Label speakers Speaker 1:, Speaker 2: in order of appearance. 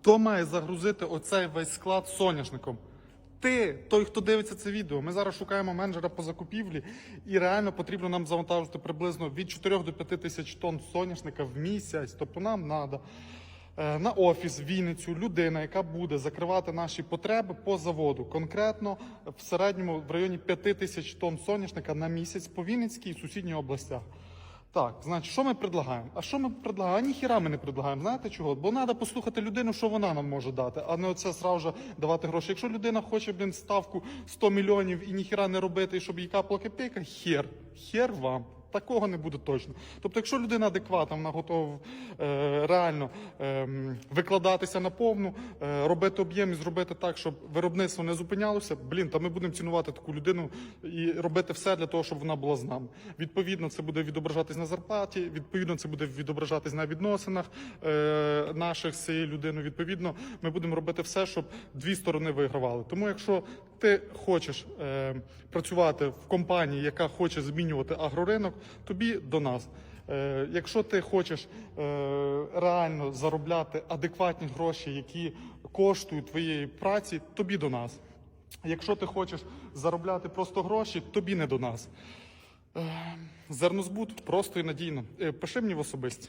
Speaker 1: Хто має загрузити оцей весь склад соняшником? Ти, той, хто дивиться це відео, ми зараз шукаємо менеджера по закупівлі, і реально потрібно нам завантажити приблизно від 4 до 5 тисяч тонн соняшника в місяць. Тобто нам треба на офіс Вінницю людина, яка буде закривати наші потреби по заводу. Конкретно в середньому в районі 5 тисяч тонн соняшника на місяць по Вінницькій і сусідніх областях. Так, значить, що ми предлагаємо? А що ми предлагаємо? А ніхіра ми не предлагаємо. Знаєте чого? Бо треба послухати людину, що вона нам може дати, а не оце сразу же давати гроші. Якщо людина хоче блін, ставку 100 мільйонів і ніхіра не робити, і щоб їй капала копійка, хер, хер вам. Такого не буде точно. Тобто, якщо людина адекватна, вона готова е, реально е, викладатися на повну, е, робити об'єм і зробити так, щоб виробництво не зупинялося. Блін, та ми будемо цінувати таку людину і робити все для того, щоб вона була з нами. Відповідно, це буде відображатись на зарплаті. Відповідно, це буде відображатись на відносинах е, наших з цією людиною. Відповідно, ми будемо робити все, щоб дві сторони вигравали. Тому, якщо ти хочеш е, працювати в компанії, яка хоче змінювати агроринок, тобі до нас. Е, якщо ти хочеш е, реально заробляти адекватні гроші, які коштують твоєї праці, тобі до нас. Якщо ти хочеш заробляти просто гроші, тобі не до нас. Е, зернозбут просто і надійно. Е, пиши мені в особисті.